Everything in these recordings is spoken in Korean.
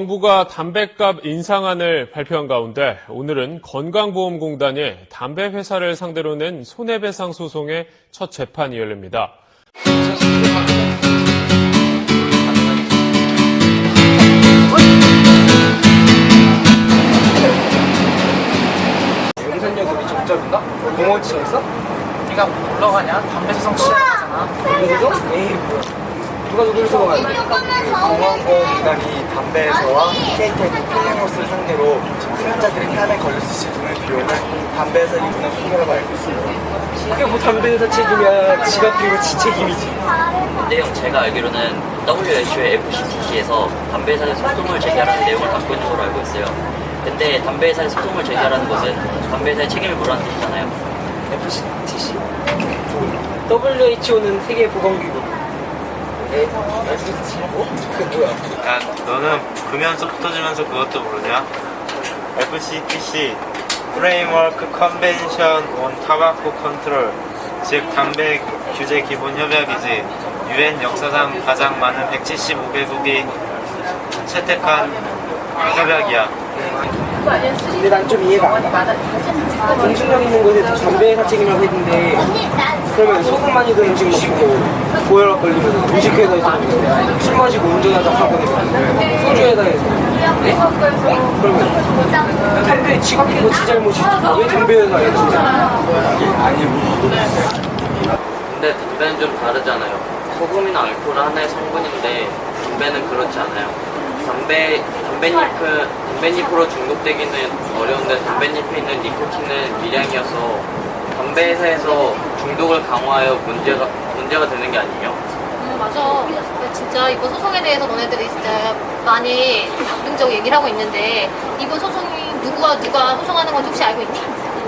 정부가 담배값 인상안을 발표한 가운데 오늘은 건강보험공단이 담배 회사를 상대로 낸 손해배상 소송의 첫 재판이 열립니다. 용산역이 적절인가? 공원 지정했어? 네가 놀러 가냐? 담배 수성 취하잖아. 에이 뭐야 누가 누구를 쏘아가야 돼? 건강보험기관이 담배에서와 케이테크 필링호스를 상대로 사용자들이 폐암에 걸릴 수 있을 등의 비용을 담배에서 일부는 소개라고 알고 있습니다. 그게 뭐 담배회사 책임이야 지가 피우고 지 책임이지 내용 제가 알기로는 WHO의 FCTC에서 담배 회사에 소송을 제기하라는 내용을 갖고 있는 걸로 알고 있어요. 근데 담배 회사에 소송을 제기하라는 것은 담배 회사의 책임을 물어라는 뜻이잖아요. FCTC? WHO는 세계보건기구 FCTC라고? 그게 뭐 야? 야, 너는 금연서 붙어주면서 그것도 모르냐? FCTC Framework Convention on Tobacco Control 즉 담배 규제 기본 협약이지 유엔 역사상 가장 많은 175개국이 채택한 협약이야. 근데 난 좀 이해가 안 가 공신력 있는 곳에 담배회사 책임이라고 했는데 그러면 소금 많이 든 음식 먹고 고혈압 걸리면 음식회사에서 술 마시고 운전하다 사고 내면 소주회사에서 네? 그러면 담배 지가 피고 지 잘못이지 왜 담배회사에 진짜 근데 담배는 좀 다르잖아요. 소금이나 알코올 하나의 성분인데 담배는 그렇지 않아요. 담배, 담배잎은, 담배잎으로 중독되기는 어려운데 담배잎에 있는 니코틴은 미량이어서 담배 회사에서 중독을 강화하여 문제가, 문제가 되는 게 아니에요? 음, 맞아. 진짜 이번 소송에 대해서 너네들이 진짜 많이 긍정적 얘기를 하고 있는데 이번 소송이 누구와 누가 소송하는 건지 혹시 알고 있니?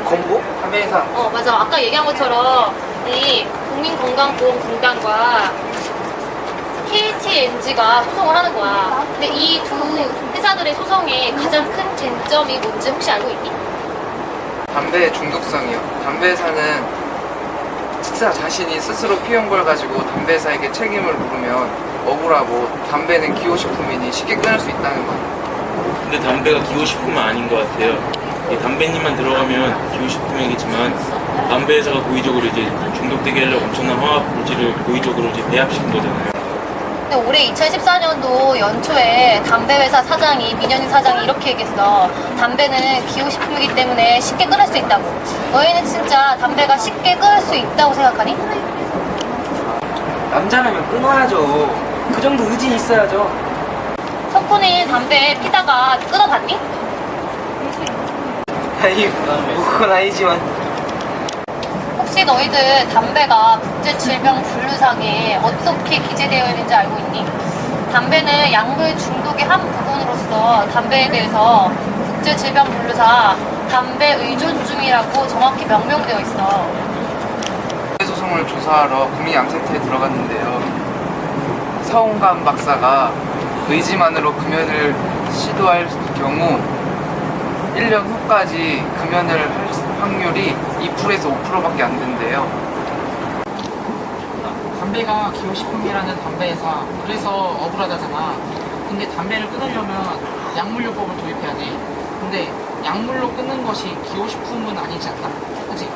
건보? 담배 회사 어, 맞아. 아까 얘기한 것처럼 이 국민건강보험공단과 KTNG가 소송을 하는 거야. 근데 이 두 회사들의 소송의 가장 큰 쟁점이 뭔지 혹시 알고 있니? 담배 중독성이요. 담배 회사는 진짜 자신이 스스로 피운 걸 가지고 담배 회사에게 책임을 물으면 억울하고 담배는 기호식품이니 쉽게 끊을 수 있다는 거. 근데 담배가 기호식품은 아닌 것 같아요. 이 담배잎만 들어가면 기호식품이겠지만 담배 회사가 고의적으로 이제 중독되게 하려고 엄청난 화학 물질을 고의적으로 이제 배합시킨 거잖아요. 근데 올해 2014년도 연초에 담배 회사 사장이 민현이 사장이 이렇게 얘기했어. 담배는 기호식품이기 때문에 쉽게 끊을 수 있다고. 너희는 진짜 담배가 쉽게 끊을 수 있다고 생각하니? 남자라면 끊어야죠 그 정도 의지 있어야죠 석훈이 담배 피다가 끊어봤니? 아니 뭐 그건 아니지만 혹시 너희들 담배가 국제질병 분류상에 어떻게 기재되어 있는지 알고 있니? 담배는 약물 중독의 한 부분으로서 담배에 대해서 국제질병 분류사 담배 의존중이라고 정확히 명명되어 있어. 담배 소송을 조사하러 국민암센터에 들어갔는데요. 서홍감 박사가 의지만으로 금연을 시도할 경우 1년 후까지 금연을 할 확률이 2%에서 5%밖에 안 된대요. 담배가 기호식품이라는 담배 회사 그래서 억울하다잖아 근데 담배를 끊으려면 약물요법을 도입해야지 근데 약물로 끊는 것이 기호식품은 아니지 않나? 그치?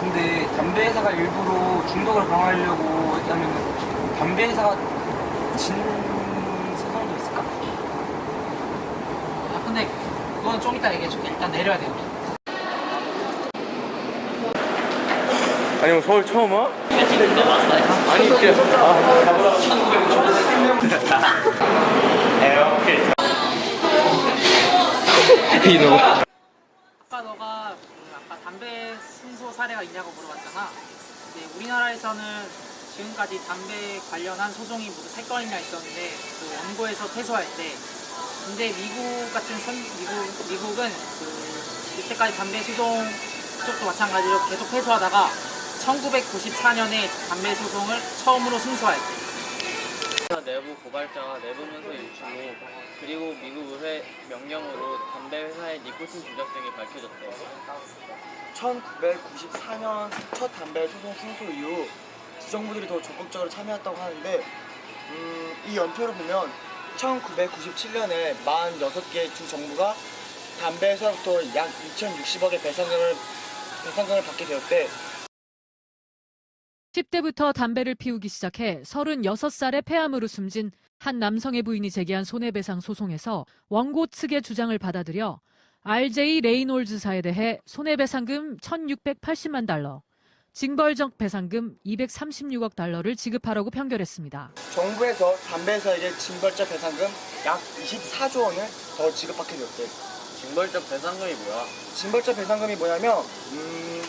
근데 담배 회사가 일부러 중독을 강화하려고 했다면 담배 회사가 진 소송도 있을까? 야 근데 그건 좀 이따 얘기해줄게 일단 내려야 돼 우리 아니, 뭐 서울 처음 와? 지금 넘어왔어요. 아니, 이렇게. 이놈. 아까 너가 그 아까 담배 순소 사례가 있냐고 물어봤잖아 근데 우리나라에서는 지금까지 담배 관련한 소송이 모두 세 건이나 있었는데 그 원고에서 퇴소할 때 근데 미국 같은 선 미국 미국은 그 이때까지 담배 소송 쪽도 마찬가지로 계속 퇴소하다가 1994년에 담배 소송을 처음으로 승소할 때 내부 고발자가 내부 문서 유출 후 그리고 미국 의회 명령으로 담배 회사의 니코틴 조작 등이 밝혀졌대요. 1994년 첫 담배 소송 승소 이후 지정부들이 더 적극적으로 참여했다고 하는데 음, 이 연표를 보면 1997년에 46개 주 정부가 담배에서부터 약 2,060억의 배상금을, 배상금을 받게 되었대. 10대부터 담배를 피우기 시작해 36살의 폐암으로 숨진 한 남성의 부인이 제기한 손해배상 소송에서 원고 측의 주장을 받아들여 RJ 레이놀즈사에 대해 손해배상금 1,680만 달러, 징벌적 배상금 236억 달러를 지급하라고 편결했습니다. 정부에서 담배회사에게 징벌적 배상금 약 24조 원을 더 지급받게 되었대. 징벌적 배상금이 뭐야? 징벌적 배상금이 뭐냐면 음,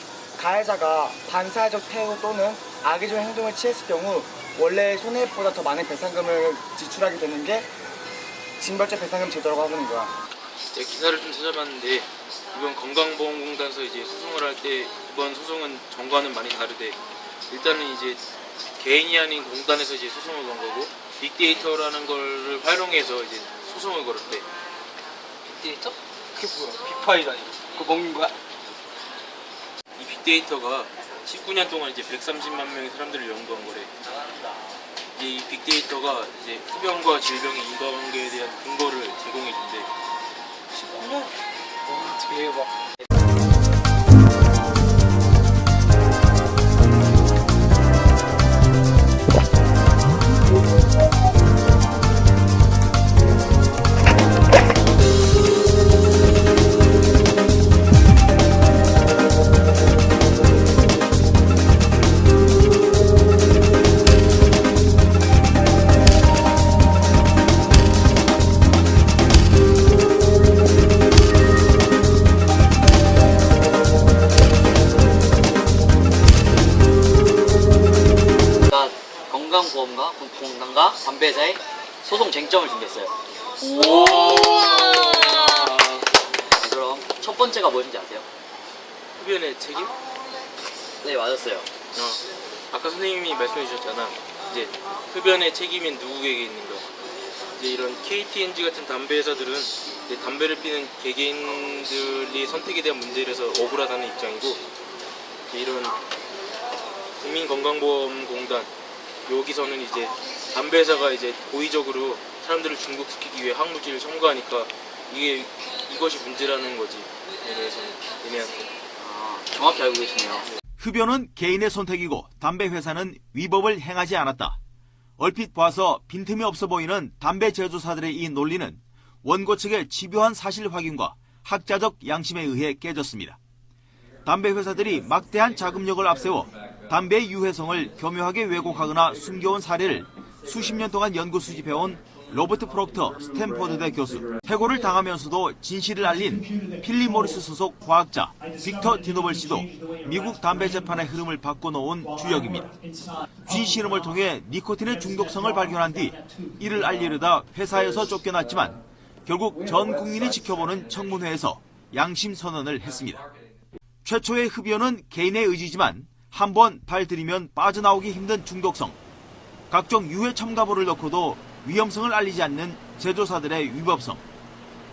가해자가 반사회적 태도 또는 악의적인 행동을 취했을 경우 원래 손해보다 더 많은 배상금을 지출하게 되는 게 징벌적 배상금 제도라고 하는 거야. 제가 기사를 좀 찾아봤는데 이번 건강보험공단에서 이제 소송을 할 때 이번 소송은 전과는 많이 다르대. 일단은 이제 개인이 아닌 공단에서 이제 소송을 건 거고 빅데이터라는 거를 활용해서 이제 소송을 걸었대. 빅데이터? 그게 뭐야? 빅파이다니. 그거 먹는 거야? 이 빅데이터가 19년 동안 이제 130만 명의 사람들을 연구한 거래. 이제 이 빅데이터가 이제 흡연과 질병의 인과관계에 대한 근거를 제공해 준대. 19년? 와 대박. 건강보험과 공단과 담배회사에 소송 쟁점을 준비했어요. 네, 그럼 첫 번째가 뭔지 아세요? 흡연의 책임? 네, 맞았어요. 어, 아까 선생님이 말씀해 주셨잖아. 이제 흡연의 책임이 누구에게 있는가? 이제 이런 KTNG 같은 담배 회사들은 이제 담배를 피는 개개인들이 선택에 대한 문제라서 억울하다는 입장이고 이제 이런 국민건강보험공단 여기서는 이제 담배 회사가 이제 고의적으로 사람들을 중독시키기 위해 항무지를 첨가하니까 이게 이것이 문제라는 거지. 얘네한테. 아, 정확히 알고 계시네요. 흡연은 개인의 선택이고 담배 회사는 위법을 행하지 않았다. 얼핏 봐서 빈틈이 없어 보이는 담배 제조사들의 이 논리는 원고 측의 집요한 사실 확인과 학자적 양심에 의해 깨졌습니다. 담배 회사들이 막대한 자금력을 앞세워 담배의 유해성을 교묘하게 왜곡하거나 숨겨온 사례를 수십 년 동안 연구 수집해온 로버트 프록터 스탠포드대 교수, 해고를 당하면서도 진실을 알린 필리 모리스 소속 과학자 빅터 디노벌 씨도 미국 담배 재판의 흐름을 바꿔놓은 주역입니다. 쥐 실험을 통해 니코틴의 중독성을 발견한 뒤 이를 알리려다 회사에서 쫓겨났지만 결국 전 국민이 지켜보는 청문회에서 양심 선언을 했습니다. 최초의 흡연은 개인의 의지지만 한 번 발 들이면 빠져나오기 힘든 중독성, 각종 유해 첨가물을 넣고도 위험성을 알리지 않는 제조사들의 위법성,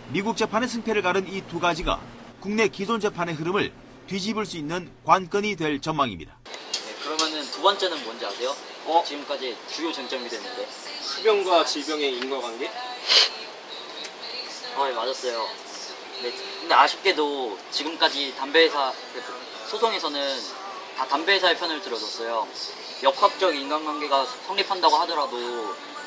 미국 재판의 승패를 가른 이 두 가지가 국내 기존 재판의 흐름을 뒤집을 수 있는 관건이 될 전망입니다. 네, 그러면은 두 번째는 뭔지 아세요? 어? 지금까지 주요 쟁점이 됐는데. 흡연과 질병의 인과관계? 아, 네, 맞았어요. 네, 근데 아쉽게도 지금까지 담배 회사 그 소송에서는 다 담배 회사의 편을 들어줬어요. 역학적 인간관계가 성립한다고 하더라도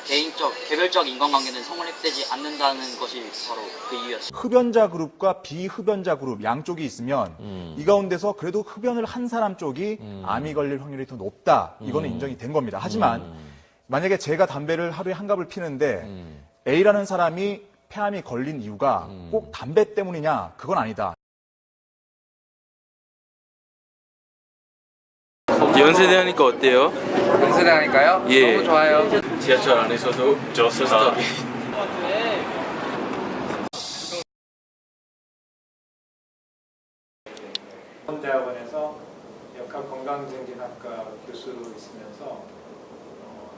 개인적, 개별적 인간관계는 성립되지 않는다는 것이 바로 그 이유였어요. 흡연자 그룹과 비흡연자 그룹 양쪽이 있으면 이 가운데서 그래도 흡연을 한 사람 쪽이 암이 걸릴 확률이 더 높다. 이거는 인정이 된 겁니다. 하지만 만약에 제가 담배를 하루에 한 갑을 피는데 A라는 사람이 폐암이 걸린 이유가 꼭 담배 때문이냐? 그건 아니다. 연세대 하니까 어때요? 연세대 하니까요? 예. 너무 좋아요. 지하철 안에서도 저스다. 대학원에서 역학 건강증진학과 교수로 있으면서 어,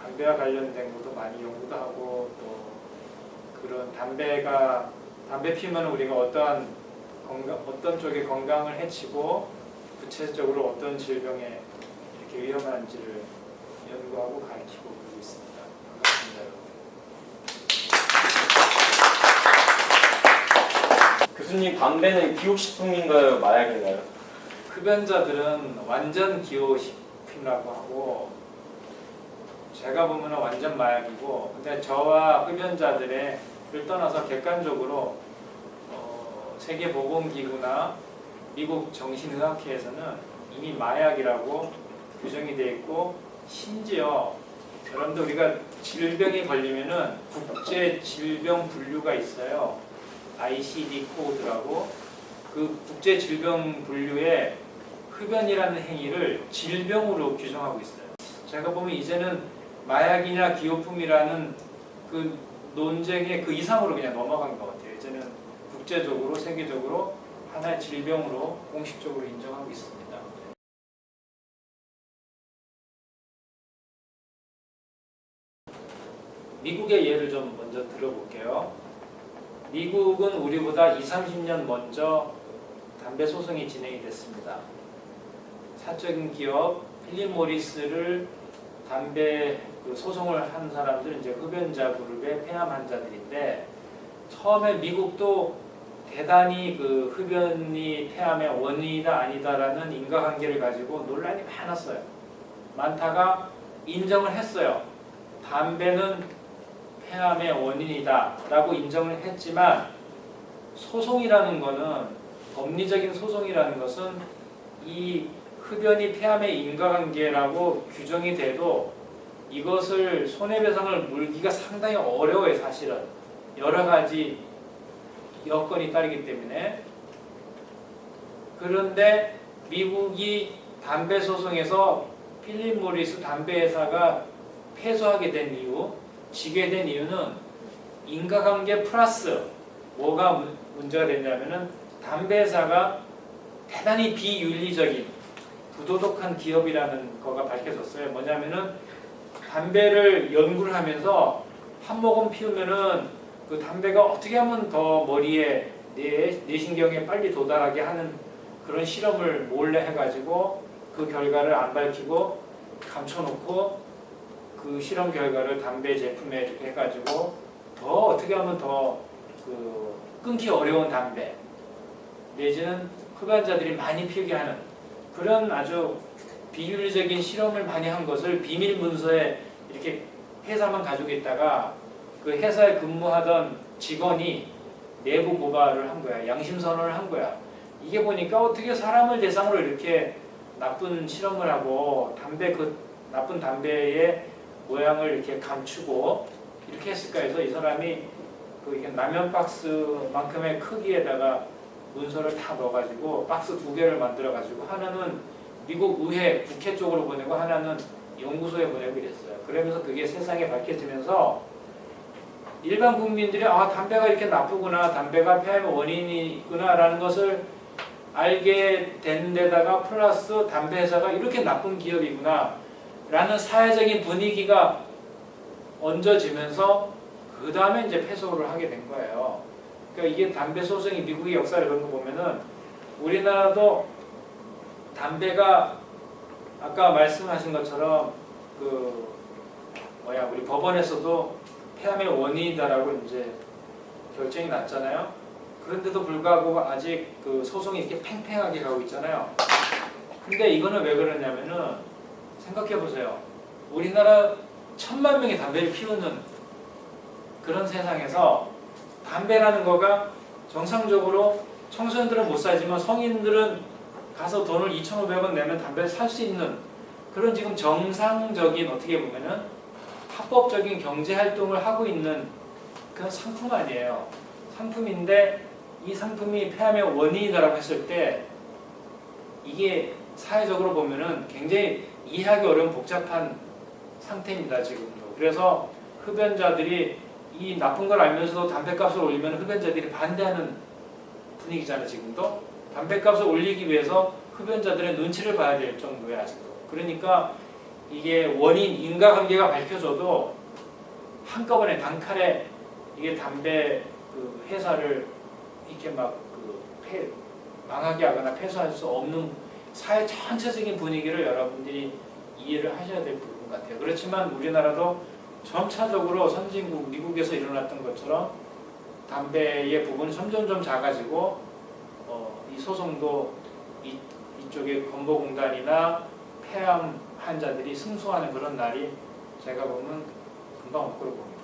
담배와 관련된 것도 많이 연구도 하고 또 그런 담배가 담배 피우면 우리가 어떠한 건강, 어떤 쪽에 건강을 해치고 구체적으로 어떤 질병에 이렇게 위험한지를 연구하고 가르치고 그러고 있습니다. 반갑습니다, 여러분. 교수님 담배는 기호식품인가요, 마약인가요? 흡연자들은 완전 기호식품이라고 하고 제가 보면 완전 마약이고 근데 저와 흡연자들의 떠나서 객관적으로 어, 세계보건기구나 미국 정신의학회에서는 이미 마약이라고 규정이 되어 있고 심지어 여러분들 우리가 질병이 걸리면은 국제 질병 분류가 있어요. ICD 코드라고 그 국제 질병 분류에 흡연이라는 행위를 질병으로 규정하고 있어요. 제가 보면 이제는 마약이냐 기호품이라는 그 논쟁의 그 이상으로 그냥 넘어간 것 같아요. 이제는 국제적으로 세계적으로 하나의 질병으로 공식적으로 인정하고 있습니다. 미국의 예를 좀 먼저 들어볼게요. 미국은 우리보다 20, 30년 먼저 담배 소송이 진행이 됐습니다. 사적인 기업 필립 모리스를 담배 그 소송을 한 사람들은 이제 흡연자 그룹의 폐암 환자들인데 처음에 미국도 대단히 그 흡연이 폐암의 원인이다 아니다라는 인과관계를 가지고 논란이 많았어요. 많다가 인정을 했어요. 담배는 폐암의 원인이다 라고 인정을 했지만 소송이라는 것은 법리적인 소송이라는 것은 이 흡연이 폐암의 인과관계라고 규정이 돼도 이것을 손해배상을 물기가 상당히 어려워요 사실은 여러 가지 여건이 따르기 때문에 그런데 미국이 담배 소송에서 필립 모리스 담배 회사가 패소하게 된 이유 지게 된 이유는 인과관계 플러스 뭐가 문- 문제가 됐냐면은 담배 회사가 대단히 비윤리적인 부도덕한 기업이라는 거가 밝혀졌어요. 뭐냐면은 담배를 연구를 하면서 한 모금 피우면은 그 담배가 어떻게 하면 더 머리에 뇌, 뇌신경에 빨리 도달하게 하는 그런 실험을 몰래 해가지고 그 결과를 안 밝히고 감춰놓고 그 실험 결과를 담배 제품에 이렇게 해가지고 더 어떻게 하면 더 그 끊기 어려운 담배 내지는 흡연자들이 많이 피우게 하는 그런 아주 비윤리적인 실험을 많이 한 것을 비밀 문서에 이렇게 회사만 가지고 있다가 그 회사에 근무하던 직원이 내부 고발을 한 거야. 양심 선언을 한 거야. 이게 보니까 어떻게 사람을 대상으로 이렇게 나쁜 실험을 하고 담배 그 나쁜 담배의 모양을 이렇게 감추고 이렇게 했을까 해서 이 사람이 그 라면 박스만큼의 크기에다가 문서를 다 넣어가지고 박스 두 개를 만들어가지고 하나는 미국 의회 국회 쪽으로 보내고 하나는 연구소에 보내고 이랬어요. 그러면서 그게 세상에 밝혀지면서 일반 국민들이 아 담배가 이렇게 나쁘구나 담배가 폐암의 원인이구나라는 것을 알게 된 데다가 플러스 담배 회사가 이렇게 나쁜 기업이구나 라는 사회적인 분위기가 얹어지면서 그 다음에 이제 패소를 하게 된 거예요. 그러니까 이게 담배 소송이 미국의 역사를 그런 거 보면은 우리나라도 담배가 아까 말씀하신 것처럼 그 뭐야 우리 법원에서도 폐암의 원인이다라고 이제 결정이 났잖아요. 그런데도 불구하고 아직 그 소송이 이렇게 팽팽하게 가고 있잖아요. 근데 이거는 왜 그러냐면은 생각해 보세요. 우리나라 천만 명이 담배를 피우는 그런 세상에서 담배라는 거가 정상적으로 청소년들은 못 사지만 성인들은 가서 돈을 2,500원 내면 담배를 살 수 있는 그런 지금 정상적인 어떻게 보면은 합법적인 경제 활동을 하고 있는 그런 상품 아니에요. 상품인데 이 상품이 폐암의 원인이다라고 했을 때 이게 사회적으로 보면은 굉장히 이해하기 어려운 복잡한 상태입니다 지금도. 그래서 흡연자들이 이 나쁜 걸 알면서도 담배값을 올리면 흡연자들이 반대하는 분위기잖아요 지금도. 담배값을 올리기 위해서 흡연자들의 눈치를 봐야 될 정도의 아직도. 그러니까 이게 원인 인과관계가 밝혀져도 한꺼번에 단칼에 이게 담배 그 회사를 이렇게 막그 망하게 하거나 폐쇄할 수 없는 사회 전체적인 분위기를 여러분들이 이해를 하셔야 될 부분 같아요. 그렇지만 우리나라도 점차적으로 선진국 미국에서 일어났던 것처럼 담배의 부분이 점점점 작아지고 어, 이 소송도 이, 이쪽에 건보공단이나 폐암 환자들이 승소하는 그런 날이 제가 보면 금방 올 거로 봅니다.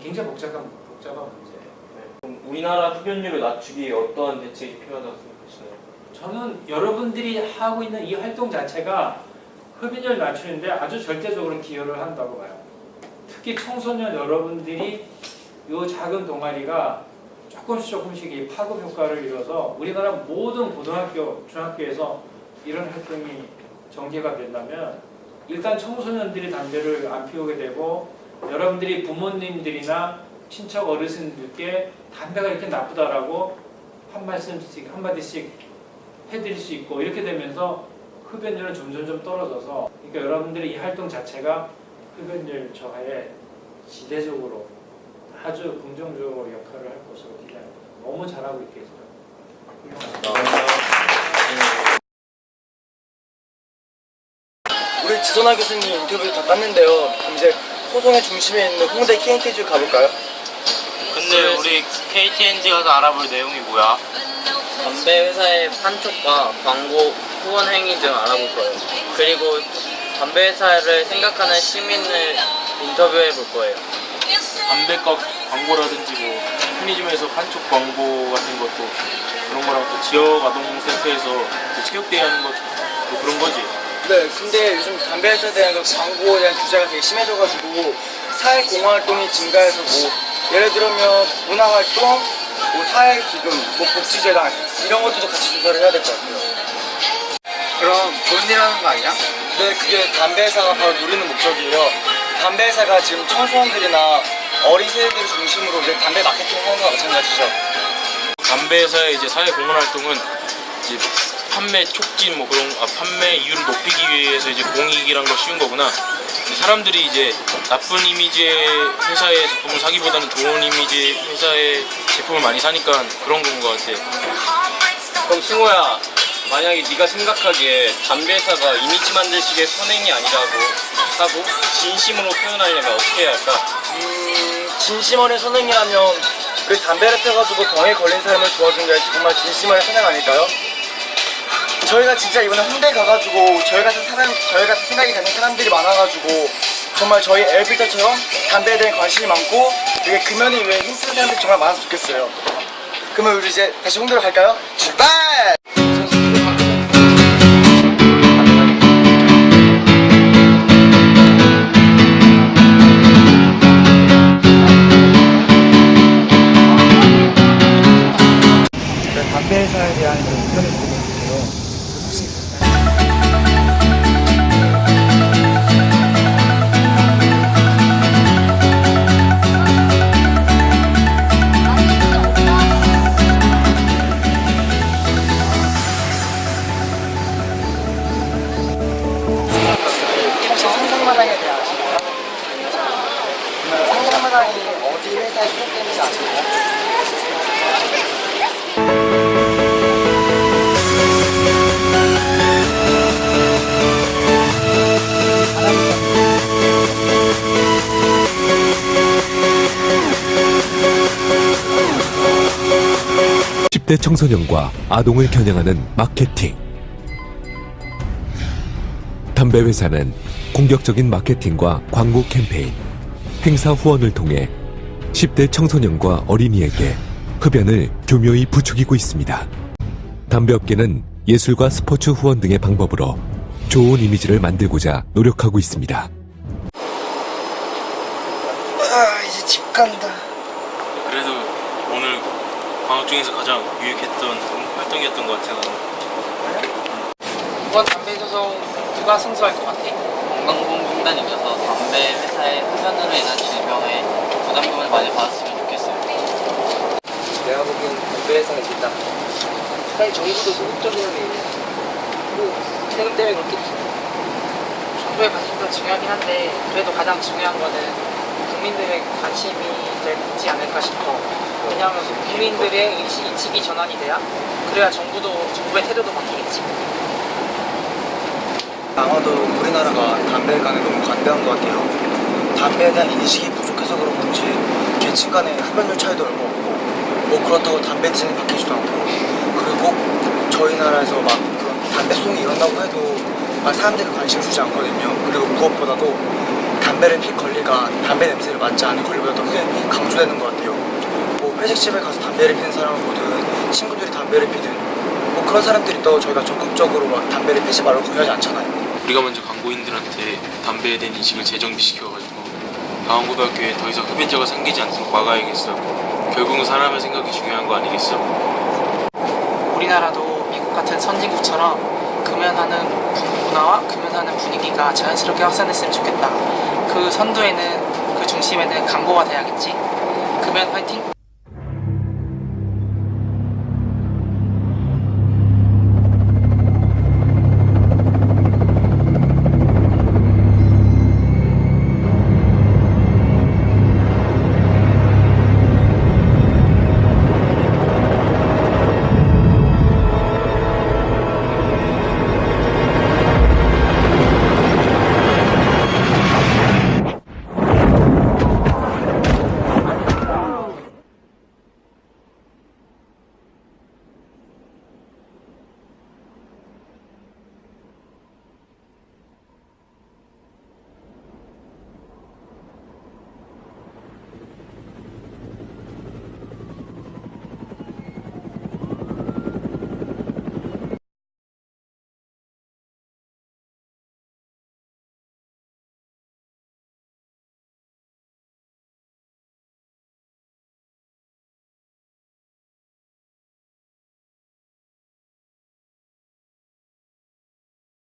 굉장히 복잡한 복잡한 문제예요. 그럼 우리나라 흡연율을 낮추기 어떠한 대책이 필요하다고 생각하시나요? 저는 여러분들이 하고 있는 이 활동 자체가 흡연율 낮추는데 아주 절대적으로 기여를 한다고 봐요. 특히 청소년 여러분들이 이 작은 동아리가 조금씩 조금씩 이 파급 효과를 이뤄서 우리나라 모든 고등학교, 중학교에서 이런 활동이 전개가 된다면 일단 청소년들이 담배를 안 피우게 되고 여러분들이 부모님들이나 친척 어르신들께 담배가 이렇게 나쁘다라고 한 말씀씩 한 마디씩 해드릴 수 있고 이렇게 되면서 흡연율은 점점점 떨어져서 그러니까 여러분들의 이 활동 자체가 흡연율 저하에 지대적으로 아주 긍정적으로 역할을 할 것으로 기대합니다. 너무 잘하고 있겠어요. 우리 지선아 교수님 인터뷰 다 땄는데요. 그럼 이제 소송의 중심에 있는 홍대 KNTG 가볼까요? 근데 우리 KTNG 가서 알아볼 내용이 뭐야? 담배 회사의 판촉과 광고 후원 행위 등 알아볼 거예요. 그리고 담배 회사를 생각하는 시민을 인터뷰해 볼 거예요. 담배값 광고라든지 뭐 편의점에서 판촉 광고 같은 것도 그런 거랑 또 지역 아동센터에서 그 체육대회 하는 것도 그런 거지. 네, 근데 요즘 담배 회사에 대한 그 광고에 대한 규제가 되게 심해져가지고 사회 공헌 활동이 증가해서 뭐 예를 들면 문화 활동, 뭐 사회 기금, 뭐 복지재단 이런 것들도 같이 조사를 해야 될 것 같아요. 그럼 좋은 일 하는 거 아니야? 네, 그게 담배 회사가 바로 노리는 목적이에요. 담배 회사가 지금 청소년들이나 어린 세대들 중심으로 이제 담배 마케팅 하는 거와 마찬가지죠. 담배 회사의 이제 사회 공헌 활동은 이제 판매 촉진 뭐 그런 아, 판매 이율을 높이기 위해서 이제 공익이란 걸 씌운 거구나. 사람들이 이제 나쁜 이미지의 회사의 제품을 사기보다는 좋은 이미지의 회사의 제품을 많이 사니까 그런 건 것 같아. 그럼 승호야, 만약에 네가 생각하기에 담배 회사가 이미지 만들식의 선행이 아니라고 하고 진심으로 표현하려면 어떻게 해야 할까? 음, 진심어린 선행이라면 그 담배를 펴가지고 병에 걸린 사람을 도와준 게 정말 진심어린 선행 아닐까요? 저희가 진짜 이번에 홍대 가가지고 저희 같은 사람, 저희 같은 생각이 가는 사람들이 많아가지고 정말 저희 엘피터처럼 담배에 대한 관심이 많고 되게 금연을 위해 힘쓰는 사람들이 정말 많았으면 좋겠어요. 그러면 우리 이제 다시 홍대로 갈까요? 출발! 그러면 상상마당이 어디 회사에 소속되는지 아시나요? 십대 청소년과 아동을 겨냥하는 마케팅. 담배 회사는 공격적인 마케팅과 광고 캠페인, 행사 후원을 통해 10대 청소년과 어린이에게 흡연을 교묘히 부추기고 있습니다. 담배업계는 예술과 스포츠 후원 등의 방법으로 좋은 이미지를 만들고자 노력하고 있습니다. 아 이제 집 간다. 그래도 오늘 방학 중에서 가장 유익했던 활동이었던 것 같아요. 이번 담배 소송 누가 승소할 것 같아? 건강보 이겨서 담배 회사의 흡연으로 인한 질병에 부담금을 많이 받았으면 좋겠어요. 내가 보기엔 담배 회사가 이긴다. 사실 정부도 소극적이라는 뭐 세금 때문에 그렇겠지. 정부의 관심도 중요하긴 한데 그래도 가장 중요한 거는 국민들의 관심이 되지 않을까 싶어. 왜냐하면 국민들의 의식, 인식이 전환이 돼야 그래야 정부도 정부의 태도도 바뀌겠지. 아마도 우리나라가 담배에 관해 너무 관대한 것 같아요. 담배에 대한 인식이 부족해서 그런 건지 계층 간의 흡연율 차이도 얼마 없고 뭐 그렇다고 담배 진입 바뀌지도 않고 그리고 저희 나라에서 막 그런 담배 송이 일어나고 해도 막 사람들이 관심 주지 않거든요. 그리고 무엇보다도 담배를 필 권리가 담배 냄새를 맡지 않은 권리보다 더 크게 강조되는 것 같아요. 뭐 회식집에 가서 담배를 피는 사람을 보든 친구들이 담배를 피든 뭐 그런 사람들이 있다고 저희가 적극적으로 막 담배를 피지 말라고 권유하지 않잖아요. 우리가 먼저 광고인들한테 담배에 대한 인식을 재정비시켜가지고 강원고등학교에 더 이상 흡연자가 생기지 않도록 막아야겠어. 결국은 사람의 생각이 중요한 거 아니겠어? 우리나라도 미국 같은 선진국처럼 금연하는 문화와 금연하는 분위기가 자연스럽게 확산됐으면 좋겠다. 그 선두에는 그 중심에는 광고가 돼야겠지. 금연 화이팅!